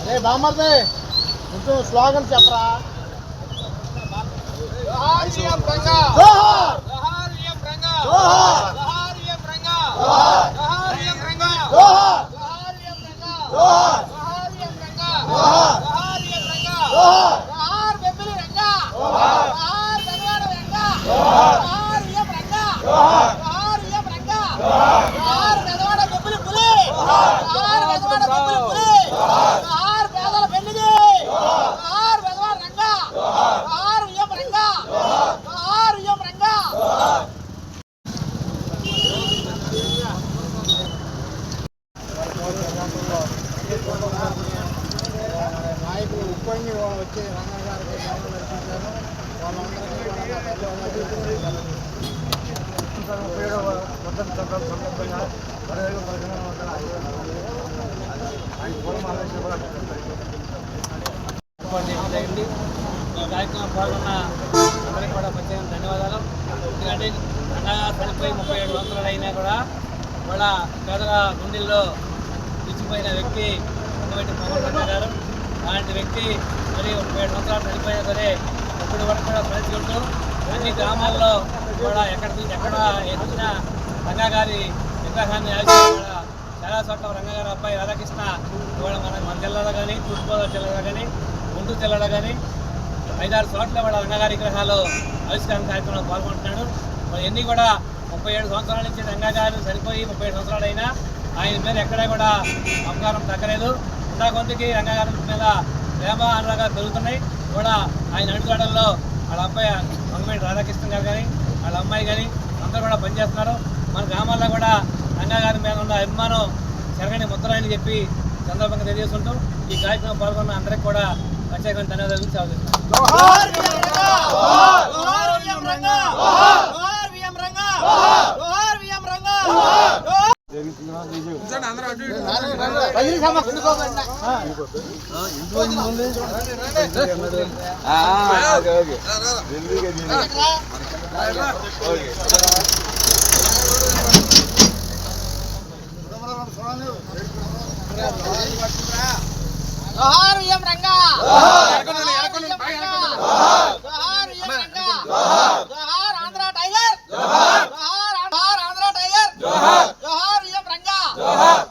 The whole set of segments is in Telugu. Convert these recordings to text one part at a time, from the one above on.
అరే బామర్దే కొంచెం స్లోగన్ చెప్పరా జోహార్ జోహార్ జోహార్ జోహార్ జోహార్! జోహార్ నాయకులు ఉప్పొంగి వచ్చి రంగా గారికి ధన్యవాదాలు అర్పించారు వాళ్ళందరికీ కూడా నా ధన్యవాదాలు ముప్పై ఏడవ స్వతంత్ర సందర్భంగా పదిహేను వందల ఆయన పూర్వం ఆలోచన కూడా జరిగింది ఈ కార్యక్రమం పాల్గొన్న అందరికీ కూడా ప్రత్యేక ధన్యవాదాలు ఎందుకంటే అన్నగా చనిపోయి ముప్పై ఏడు సంవత్సరాలు అయినా కూడా వాళ్ళ పేదల గుండెల్లో పిచ్చిపోయిన వ్యక్తి ఉన్నటువంటి పవన్ కళ్యాణ్ గారు అలాంటి వ్యక్తి మరి ముప్పై ఏడు సంవత్సరాలు చనిపోయినా సరే ఇప్పుడు వరకు కూడా ప్రయత్నించు అన్ని గ్రామాల్లో కూడా ఎక్కడ ఎక్కడ ఎత్తిన రంగా గారి విగ్రహాన్ని కూడా చాలా చోట్ల రంగా గారి అబ్బాయి రాధాకృష్ణ ఇవాళ మన మన జిల్లాలో కానీ తూర్పుగోదావరి జిల్లాలో కానీ గుంటూరు జిల్లాలో కానీ ఐదారు చోట్ల వాళ్ళ రంగగారి విగ్రహాలు ఆవిష్కరణ కార్యక్రమంలో పాల్గొంటున్నాడు. మరి ఎన్ని కూడా ముప్పై ఏడు సంవత్సరాల నుంచి రంగగారు సరిపోయి చనిపోయి ముప్పై ఏడు సంవత్సరాలు అయినా ఆయన మీద ఎక్కడా కూడా అపకారం తగ్గలేదు. ఉండా కొంతకి రంగగారి మీద ప్రేమ అనురాగాలు పెరుగుతున్నాయి. కూడా ఆయన అడుగుదడల్లో వాళ్ళ అబ్బాయి మంగమేడి రాధాకృష్ణ గారు కానీ వాళ్ళ అమ్మాయి కానీ అందరూ కూడా పనిచేస్తున్నారు మన గ్రామాల్లో కూడా రంగా గారి మీద ఉన్న అభిమానం జరగని ముద్రాయని చెప్పి సందర్భంగా తెలియజేస్తుంటూ ఈ కార్యక్రమం పాల్గొన్న అందరికీ కూడా ప్రత్యేకమైన ధన్యవాదాలు సెలవు రంగా జోహార్ విఎం రంగా జోహార్ విఎం రంగా జోహార్ ఆంధ్ర టైగర్ జోహార్ జోహార్ ఆంధ్ర టైగర్ జోహార్ విఎం రంగా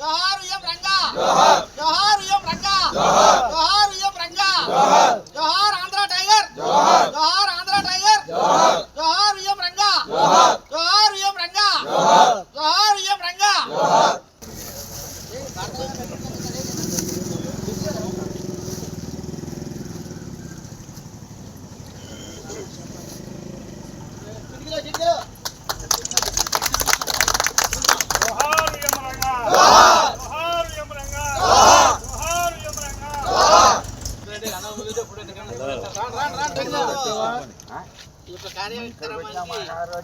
జోహార్ విఎం రంగా జోహార్ విఎం రంగా జోహార్ విఎం రంగా జోహార్ ఆంధ్ర టైగర్ జోహార్ ఆంధ్ర టైగర్ జోహార్ విఎం రంగా జోహార్ విఎం రంగా జోహార్ విఎం రంగా ఇట్లా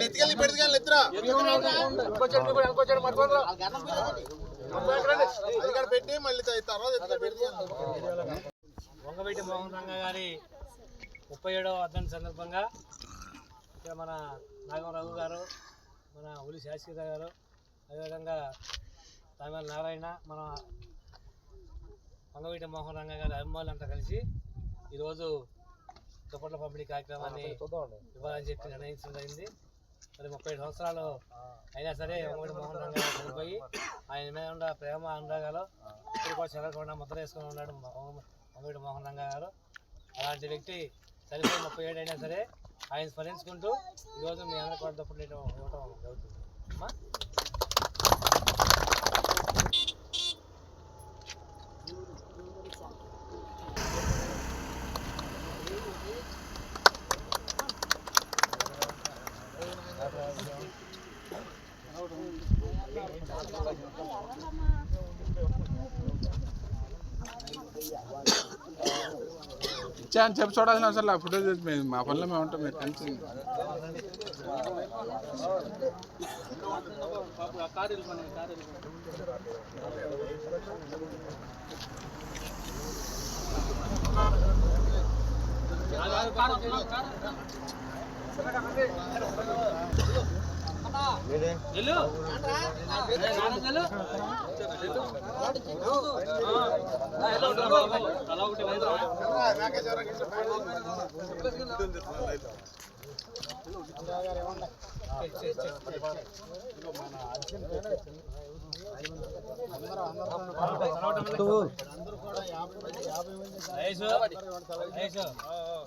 ఎత్తుకెళ్ళి ఎత్తురా పెట్టి మళ్ళీ తర్వాత వంగవీటి మోహన్ రంగ గారి ముప్పై ఏడవ అర్థం సందర్భంగా ఇక్కడ మన నాగం రఘు గారు మన ఉలి శాశ్వత గారు అదేవిధంగా తామల నారాయణ మన వంగవీటి మోహన్ రంగ గారి అభిమానులంతా కలిసి ఈరోజు దుప్పట్ల పంపిణీ కార్యక్రమాన్ని ఇవ్వాలని చెప్పి నిర్ణయించడం జరిగింది మరి ముప్పై సంవత్సరాలు అయినా సరే వంగవీటి మోహన్ రంగ గారు చనిపోయి ఆయన మీద ఉన్న ప్రేమ అనురాగాలు ఇప్పుడు కూడా చెరగకుండా ముద్ర వేసుకొని ఉన్నాడు వంగవీటి మోహన్ రంగ గారు. అలాంటి వ్యక్తి చనిపోయి ముప్పై ఏడు అయినా సరే ఆయన స్మరించుకుంటూ ఈరోజు మీ అందరికి కూడా నేను ఇవ్వటం జరుగుతుంది. అమ్మా. ఇచ్చా అని చెప్పి చూడాల్సిన అవసరం లేదు. ఫోటో తీసి మేము మా పనిలో మేము ఉంటాం మీరు కలిసి వెళ్ళు వెళ్ళు తలా ఒకటి వెళ్దాం ఐసు ఐసు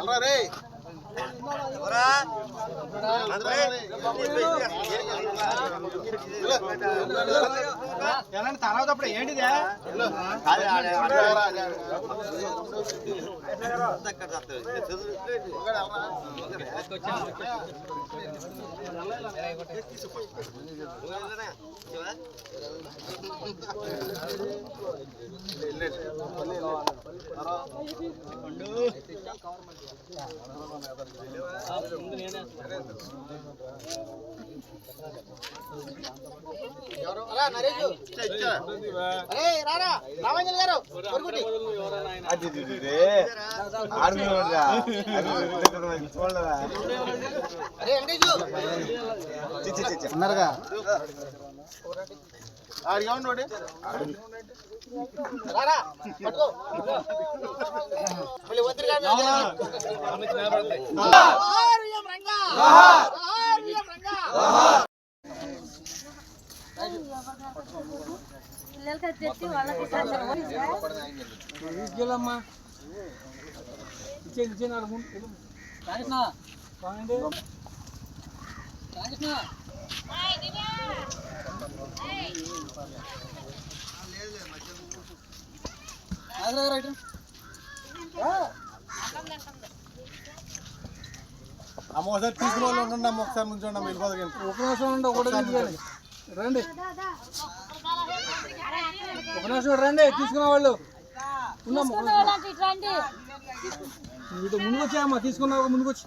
అల్రా ఎలాంటి తర్వాత ఏంటిదే? ముందు అలా నరేష్. రామంజల్ గారు ఉన్నారుగా? ఆడిగా ఉండి రారా పట్టుకో. మళ్ళీ విఎం రంగా రంగా తీసుకెళ్ళమ్మా. ఇచ్చేది ఇచ్చేది అనుకుంటు రాజకృష్ణ. రాజకృష్ణ. అమ్మ ఒకసారి తీసుకున్న వాళ్ళు ఉండండి అమ్మ ఒకసారి నుంచోండి అమ్మ వెళ్ళిపోదు ఒక నిమిషం ఉండి ఒకటి తీసుకెళ్ళి. రండి. ఒక నిమిషం రండి తీసుకున్న వాళ్ళు. ఇటు ముందుకు వచ్చాయమ్మా తీసుకున్నా ముందుకు వచ్చి.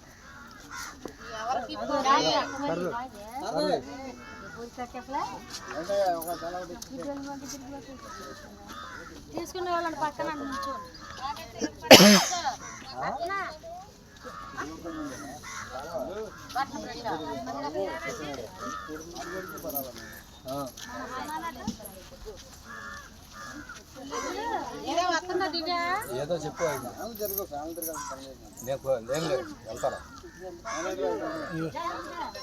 తీసుకునే వాళ్ళని పక్కన. ఏదో చెప్పు ఏం లేదు వెళ్తారా?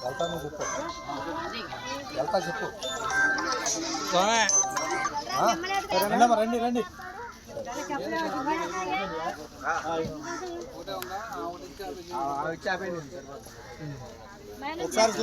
వెళ్తాను చెప్పు. వెళ్తా చెప్పు. రండి రండి. ఒకసారి